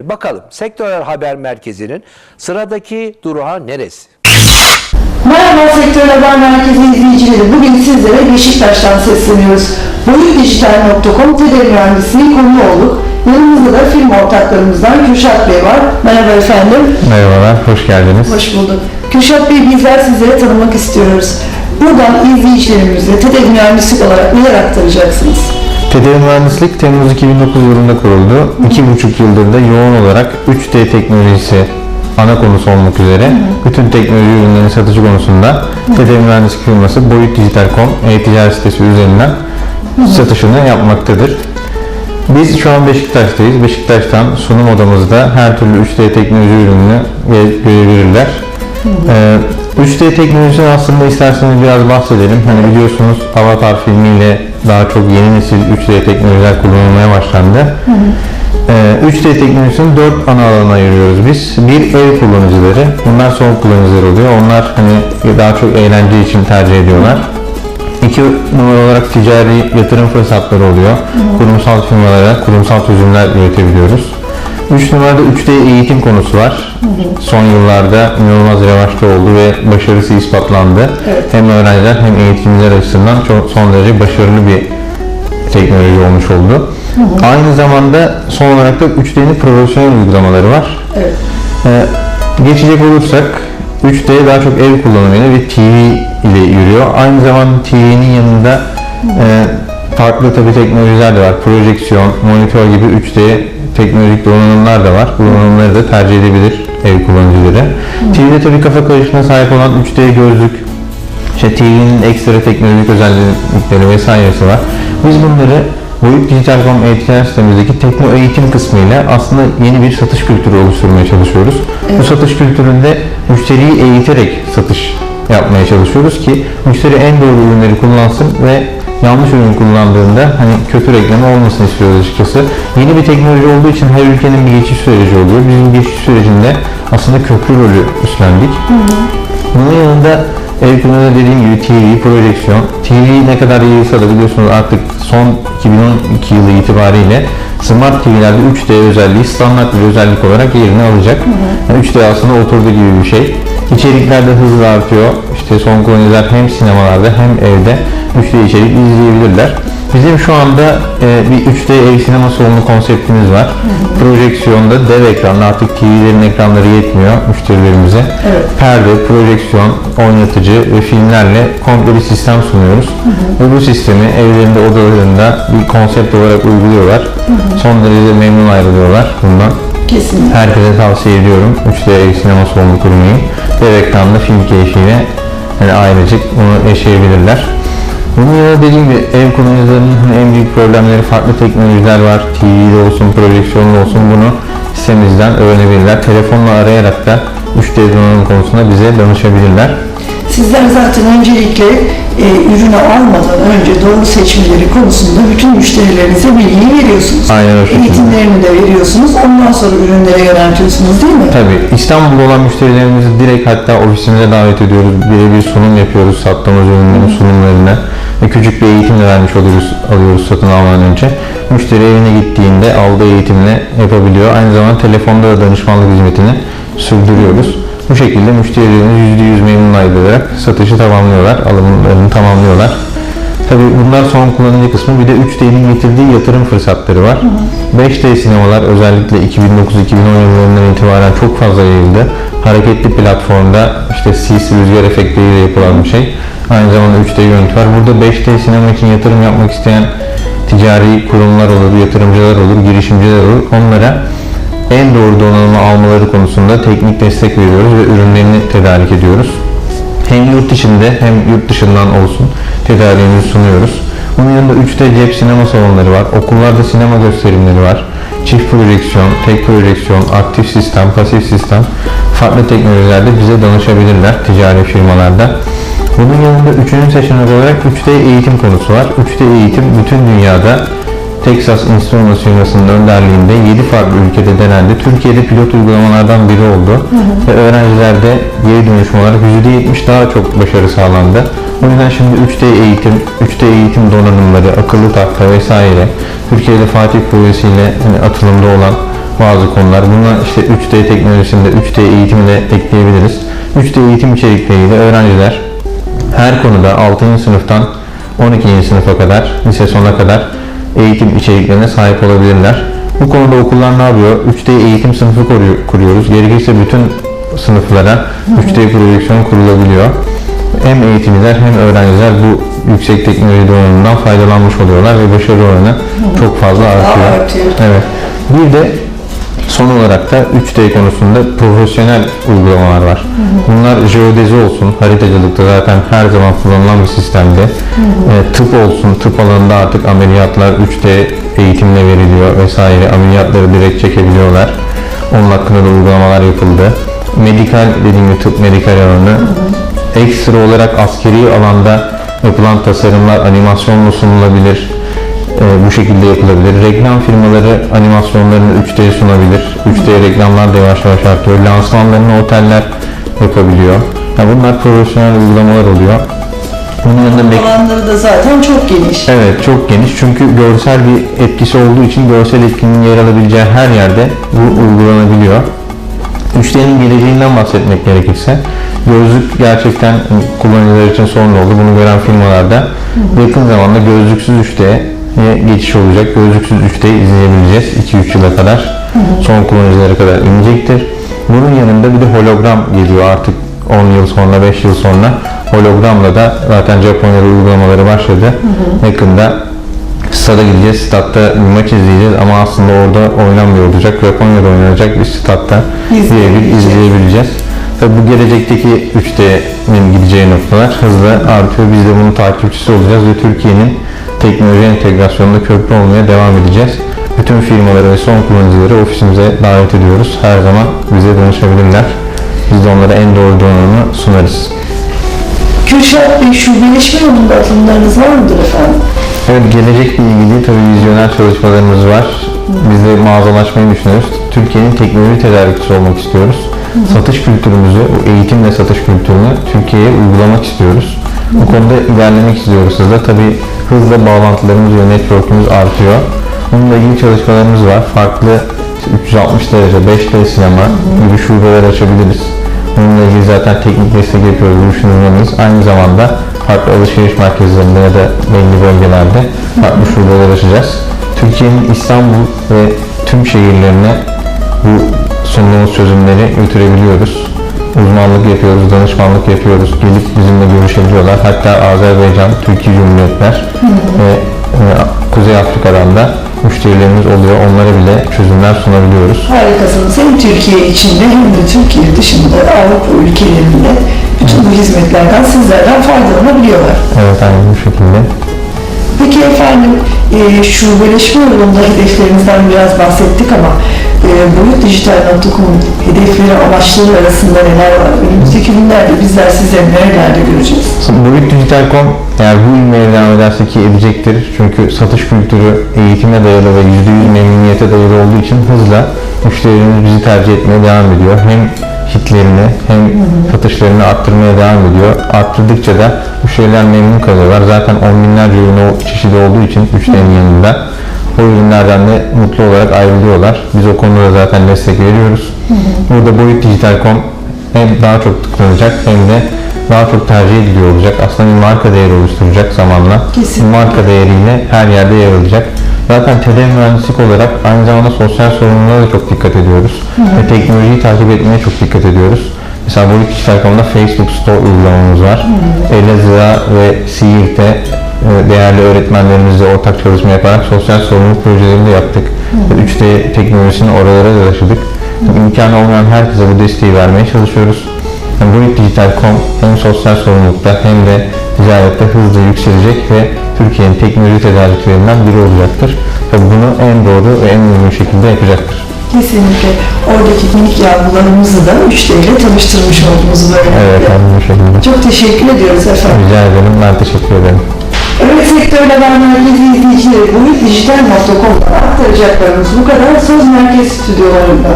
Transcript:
Bakalım Sektörel Haber Merkezi'nin sıradaki durağı neresi? Merhaba Sektör Haber Merkezi izleyicileri. Bugün sizlere Beşiktaş'tan sesleniyoruz. Boyutdijital.com TEDEL Mühendisliği konuğu olduk. Yanımızda da film ortaklarımızdan Kürşat Bey var. Merhaba efendim. Merhabalar, hoş geldiniz. Hoş bulduk. Kürşat Bey bizler sizlere tanımak istiyoruz. Buradan izleyicilerimize TEDEL Mühendislik olarak neler aktaracaksınız? TDV Mühendislik Temmuz 2009 yılında kuruldu. İki buçuk yıldır da yoğun olarak 3D teknolojisi ana konusu olmak üzere bütün teknoloji ürünlerinin satışı konusunda TDV Mühendislik firması Boyut Dijital.com e-ticaret sitesi üzerinden satışını yapmaktadır. Biz şu an Beşiktaş'tayız. Beşiktaş'tan sunum odamızda her türlü 3D teknoloji ürününü görebilirler. Ee, 3D teknolojiden aslında isterseniz biraz bahsedelim. Hani biliyorsunuz Avatar filmiyle daha çok yeni nesil 3D teknolojiler kullanılmaya başlandı. Ee, 3D teknolojisini 4 ana alana ayırıyoruz biz. Bir ev kullanıcıları, bunlar son kullanıcılar oluyor. Onlar hani daha çok eğlence için tercih ediyorlar. İki numara olarak ticari yatırım fırsatları oluyor. Kurumsal firmalara kurumsal çözümler üretebiliyoruz. Üç numarada 3D eğitim konusu var. Son yıllarda inanılmaz revaçta oldu ve başarısı ispatlandı. Evet. Hem öğrenciler hem eğitimciler açısından çok son derece başarılı bir teknoloji olmuş oldu. Aynı zamanda son olarak da 3D'nin profesyonel uygulamaları var. Evet. Ee, geçecek olursak 3D daha çok ev kullanımıyla ve TV ile yürüyor. Aynı zamanda TV'nin yanında e, farklı tabi teknolojiler de var. Projeksiyon, monitör gibi 3D teknolojik donanımlar da var. Bu donanımları da tercih edebilir ev kullanıcıları. TV'de tabi kafa karışıklığına sahip olan 3D gözlük, işte TV'nin ekstra teknolojik özellikleri vesairesi var. Biz bunları Boyut Dijital.com eğitim sistemimizdeki tekno eğitim kısmıyla aslında yeni bir satış kültürü oluşturmaya çalışıyoruz. Bu satış kültüründe müşteriyi eğiterek satış yapmaya çalışıyoruz ki müşteri en doğru ürünleri kullansın ve yanlış ürün kullandığında hani kötü reklamı olmasını istiyoruz açıkçası. Yeni bir teknoloji olduğu için her ülkenin bir geçiş süreci oluyor. Bizim geçiş sürecinde aslında köprü rolü üstlendik. Bunun yanında ev kullanımda dediğim gibi TV, projeksiyon. TV ne kadar yayılsa da biliyorsunuz artık son 2012 yılı itibariyle Smart TV'lerde 3D özelliği standart bir özellik olarak yerini alacak. Yani 3D aslında oturdu gibi bir şey. İçeriklerde hızla artıyor. İşte son kullanıcılar hem sinemalarda hem evde 3D içerik izleyebilirler. Bizim şu anda e, bir 3D ev sinema salonu konseptimiz var. Projeksiyonda dev ekranlı artık TV'lerin ekranları yetmiyor müşterilerimize. Evet. Perde, projeksiyon, oynatıcı ve filmlerle komple bir sistem sunuyoruz. Ve bu sistemi evlerinde, odalarında bir konsept olarak uyguluyorlar. Son derece memnun ayrılıyorlar bundan. Kesinlikle. Herkese tavsiye ediyorum 3D ev sinema salonu kurmayı. Dev ekranlı film keyfiyle hani ailecek bunu yaşayabilirler. Bunun yanında dediğim gibi ev kullanıcılarının hani en büyük problemleri farklı teknolojiler var. TV'de olsun, projeksiyonlu olsun bunu sitemizden öğrenebilirler. Telefonla arayarak da 3D donanım konusunda bize danışabilirler. Sizler zaten öncelikle e, ürünü almadan önce doğru seçmeleri konusunda bütün müşterilerinize bilgiyi veriyorsunuz. Aynen şekilde. Eğitimlerini de veriyorsunuz. Ondan sonra ürünlere yöneltiyorsunuz değil mi? Tabii İstanbul'da olan müşterilerimizi direkt hatta ofisimize davet ediyoruz. Birebir sunum yapıyoruz sattığımız ürünlerin sunumlarını. Ve küçük bir eğitim de vermiş oluyoruz, alıyoruz satın almadan önce. Müşteri evine gittiğinde aldığı eğitimle yapabiliyor. Aynı zamanda telefonda da danışmanlık hizmetini sürdürüyoruz. Bu şekilde müşterilerimiz %100 memnun ayrılarak satışı tamamlıyorlar, alımlarını tamamlıyorlar. Tabii bunlar son kullanıcı kısmı. Bir de 3D'nin getirdiği yatırım fırsatları var. 5D sinemalar özellikle 2009-2010 yıllarından itibaren çok fazla yayıldı. Hareketli platformda işte sis, rüzgar efektleriyle yapılan bir şey. Aynı zamanda 3D görüntü var. Burada 5D sinema için yatırım yapmak isteyen ticari kurumlar olur, yatırımcılar olur, girişimciler olur. Onlara en doğru donanımı almaları konusunda teknik destek veriyoruz ve ürünlerini tedarik ediyoruz. Hem yurt içinde hem yurt dışından olsun tedariğimizi sunuyoruz. Bunun yanında 3D cep sinema salonları var. Okullarda sinema gösterimleri var. Çift projeksiyon, tek projeksiyon, aktif sistem, pasif sistem farklı teknolojilerde bize danışabilirler ticari firmalarda. Bunun yanında üçüncü seçenek olarak 3D eğitim konusu var. 3D eğitim bütün dünyada Texas firmasının önderliğinde 7 farklı ülkede denendi. Türkiye'de pilot uygulamalardan biri oldu. Ve öğrencilerde geri dönüşüm olarak %70 daha çok başarı sağlandı. O yüzden şimdi 3D eğitim, 3D eğitim donanımları, akıllı tahta vesaire Türkiye'de Fatih projesiyle hani atılımda olan bazı konular. Buna işte 3D teknolojisinde 3D eğitimi de ekleyebiliriz. 3D eğitim içerikleriyle öğrenciler her konuda 6. sınıftan 12. sınıfa kadar, lise sonuna kadar eğitim içeriklerine sahip olabilirler. Bu konuda okullar ne yapıyor? 3D eğitim sınıfı kuruyor- kuruyoruz. Gerekirse bütün sınıflara 3D projeksiyon kurulabiliyor. Hem eğitimciler hem öğrenciler bu yüksek teknoloji donanımından faydalanmış oluyorlar ve başarı oranı çok fazla artıyor. Evet. Bir de son olarak da 3D konusunda profesyonel uygulamalar var. Bunlar jeodezi olsun, haritacılıkta zaten her zaman kullanılan bir sistemde. E, tıp olsun, tıp alanında artık ameliyatlar 3D eğitimle veriliyor vesaire. Ameliyatları direkt çekebiliyorlar. Onun hakkında da uygulamalar yapıldı. Medikal dediğim gibi tıp medikal alanı. Ekstra olarak askeri alanda yapılan tasarımlar animasyonla sunulabilir. Ee, bu şekilde yapılabilir. Reklam firmaları animasyonlarını 3D sunabilir. 3D reklamlar da yavaş yavaş artıyor. Lansmanlarını oteller yapabiliyor. Yani bunlar profesyonel uygulamalar oluyor. Bunun yanında Alanları da zaten çok geniş. Evet çok geniş çünkü görsel bir etkisi olduğu için görsel etkinin yer alabileceği her yerde bu uygulanabiliyor. 3D'nin geleceğinden bahsetmek gerekirse gözlük gerçekten kullanıcılar için sorun oldu. Bunu gören firmalarda yakın zamanda gözlüksüz 3D'ye geçiş olacak. Gözlüksüz 3D izleyebileceğiz 2-3 yıla kadar. Son kullanıcılara kadar inecektir. Bunun yanında bir de hologram geliyor artık 10 yıl sonra, 5 yıl sonra. Hologramla da zaten Japonya'da uygulamaları başladı. Yakında stada gideceğiz, statta bir maç izleyeceğiz ama aslında orada oynanmıyor olacak. Japonya'da oynanacak bir statta İzleyebileceğiz. izleyebileceğiz. Tabi bu gelecekteki 3D'nin gideceği noktalar hızla artıyor. Biz de bunun takipçisi olacağız ve Türkiye'nin teknoloji entegrasyonunda köprü olmaya devam edeceğiz. Bütün firmaları ve son kullanıcıları ofisimize davet ediyoruz. Her zaman bize danışabilirler. Biz de onlara en doğru donanımı sunarız. Kürşat Bey şubeleşme yolunda adımlarınız var mıdır efendim? Evet, gelecekle ilgili tabii vizyoner çalışmalarımız var. Biz de mağazalaşmayı düşünüyoruz. Türkiye'nin teknoloji tedarikçisi olmak istiyoruz. Satış kültürümüzü, o eğitimle satış kültürünü Türkiye'ye uygulamak istiyoruz. Bu konuda ilerlemek istiyoruz hızla. Tabii hızla bağlantılarımız ve network'ümüz artıyor. Bununla ilgili çalışmalarımız var. Farklı işte 360 derece, 5D sinema gibi şubeler açabiliriz. Bununla ilgili zaten teknik destek yapıyoruz bu düşünürlerimiz. Aynı zamanda farklı alışveriş merkezlerinde ya da belli bölgelerde farklı şubeler açacağız. Türkiye'nin İstanbul ve tüm şehirlerine bu sunduğumuz çözümleri götürebiliyoruz. Uzmanlık yapıyoruz, danışmanlık yapıyoruz. Gelip bizimle görüşebiliyorlar. Hatta Azerbaycan, Türkiye Cumhuriyetler ve e, Kuzey Afrika'dan da müşterilerimiz oluyor. Onlara bile çözümler sunabiliyoruz. Harikasınız. Hem Türkiye içinde hem de Türkiye dışında Avrupa ülkelerinde bütün bu hizmetlerden sizlerden faydalanabiliyorlar. Evet, aynı bu şekilde. Peki efendim e, şubeleşme yolunda hedeflerinizden biraz bahsettik ama e, boyutdijital.com hedefleri amaçları arasında neler var? Önümüzdeki günlerde bizler sizleri nerelerde göreceğiz? Boyut Dijital.com eğer bu ilmeğe devam ederse ki edecektir. Çünkü satış kültürü eğitime dayalı ve %100 memnuniyete dayalı olduğu için hızla müşterilerimiz bizi tercih etmeye devam ediyor. Hem hitlerini hem satışlarını arttırmaya devam ediyor. Arttırdıkça da müşteriler memnun kalıyorlar. Zaten on binlerce ürün o çeşidi olduğu için 3D'nin yanında o ürünlerden de mutlu olarak ayrılıyorlar. Biz o konuda da zaten destek veriyoruz. Burada Boyut Dijital.com hem daha çok tıklanacak hem de daha çok tercih ediliyor olacak. Aslında bir marka değeri oluşturacak zamanla. Kesinlikle. Bu marka değeriyle her yerde yer alacak. Zaten TD mühendislik olarak aynı zamanda sosyal sorumluluğa da çok dikkat ediyoruz. Ve teknolojiyi takip etmeye çok dikkat ediyoruz. Mesela Boyut Dijital.com'da Facebook Store uygulamamız var. Elazığ'a ve Siirt'e e, değerli öğretmenlerimizle ortak çalışma yaparak sosyal sorumluluk projelerini de yaptık. Ve 3D teknolojisini oralara da taşıdık. İmkanı olmayan herkese bu desteği vermeye çalışıyoruz. Yani Boyutdijital.com hem sosyal sorumlulukta hem de ticarette hızla yükselecek ve Türkiye'nin teknoloji tedarikçilerinden biri olacaktır. Tabii bunu en doğru ve en uygun şekilde yapacaktır. Kesinlikle oradaki minik yavrularımızı da 3D ile tanıştırmış oldunuz böyle. Evet, aynı şekilde. Çok teşekkür ediyoruz efendim. Rica ederim, ben teşekkür ederim. Öyle sektörle ben merkezi izleyicileri boyutdijital.com'dan aktaracaklarımız bu kadar. Söz Merkez Stüdyolarında.